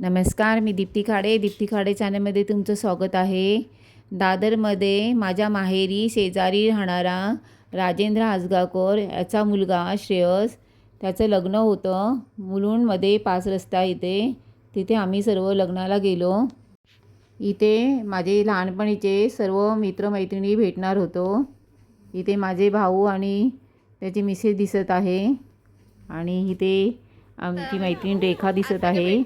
नमस्कार मी दीप्ती खाडे. दीप्ती खाडे चॅनलमध्ये तुमचं स्वागत आहे. दादरमध्ये माझ्या माहेरी शेजारी राहणारा राजेंद्र आजगावकर याचा मुलगा श्रेयस त्याचं लग्न होतं. मुलुंडमध्ये पाच रस्ता इथे. तिथे आम्ही सर्व लग्नाला गेलो. इथे माझे लहानपणीचे सर्व मित्रमैत्रिणी भेटणार होतो. इथे माझे भाऊ आणि त्याची मिसेस दिसत आहे. आणि इथे आमची मैत्रीण रेखा दिसत आहे.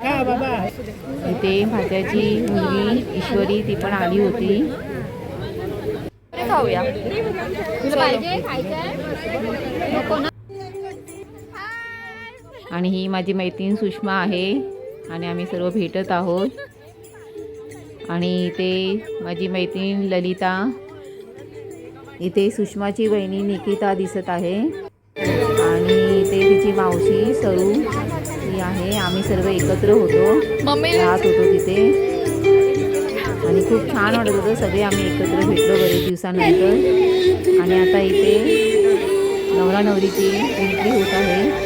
इथे भाच्याची मुलगी ईश्वरी ती पण आली होती. खाऊया. आणि ही माझी मैत्रीण सुषमा आहे. आणि आम्ही सर्व भेटत आहोत. आणि इथे माझी मैत्रीण ललिता. इथे सुषमाची बहिणी निकिता दिसत आहे. आणि इथे तिची मावशी सरू. ही आहे. आम्ही सर्व एकत्र होतो. राहत होतो तिथे. आणि खूप छान वाटत होतं. सगळे आम्ही एकत्र भेटलो बरेच दिवसानंतर. आणि आता इथे नवरा नवरीची एंट्री होत आहे.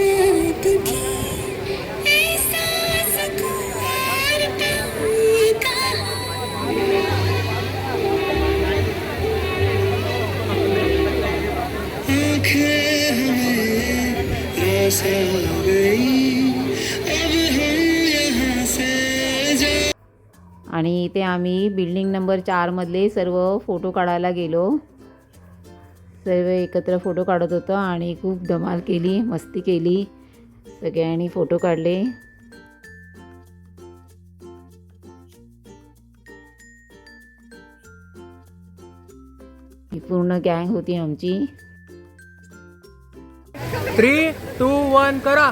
गई आणि इथे आम्ही बिल्डिंग नंबर चारमधले सर्व फोटो काढायला गेलो. सर्व एकत्र फोटो काढत होतो आणि खूप धमाल केली मस्ती केली. सगळ्यांनी फोटो काढले. ही पूर्ण गँग होती आमची. थ्री टू वन करा.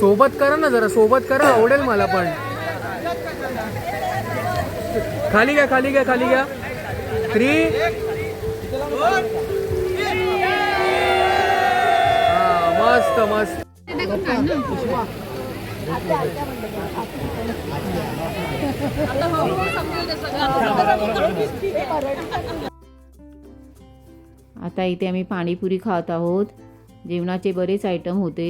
सोबत करा ना जरा सोबत करा आवडेल मला पण. खाली घ्या खाली घ्या खाली घ्या. थ्री मस्त मस्त. आता इथे आम्ही पाणीपुरी खात आहोत. जेवणाचे बरेच आयटम होते.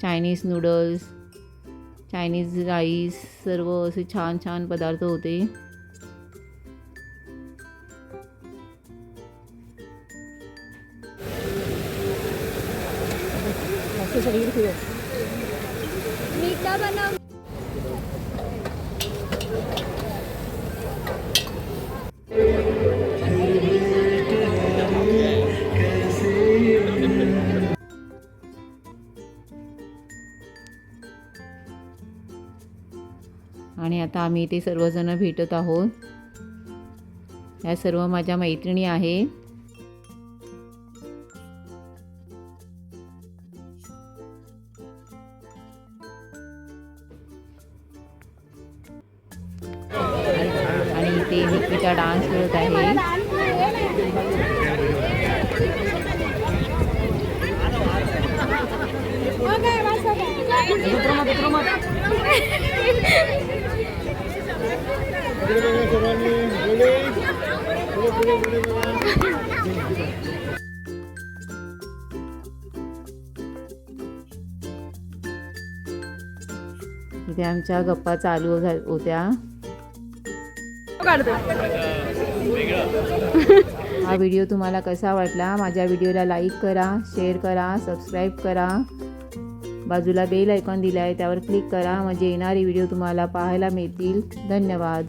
चायनीज नूडल्स चायनीज राईस सर्व असे छान छान पदार्थ होते. आणि आता आम्ही इथे सर्वजण भेटत आहोत. या सर्व माझ्या मैत्रिणी आहे. आणि इथे निकिता डान्स करत आहे. इथे आमच्या गप्पा चालू होत्या. हा व्हिडिओ तुम्हाला कसा वाटला? माझ्या व्हिडिओला लाईक करा शेअर करा सबस्क्राईब करा. बाजूला बेल आयकॉन दिला आहे त्यावर क्लिक करा. म्हणजे येणारे व्हिडिओ तुम्हाला पाहायला मिळतील. धन्यवाद.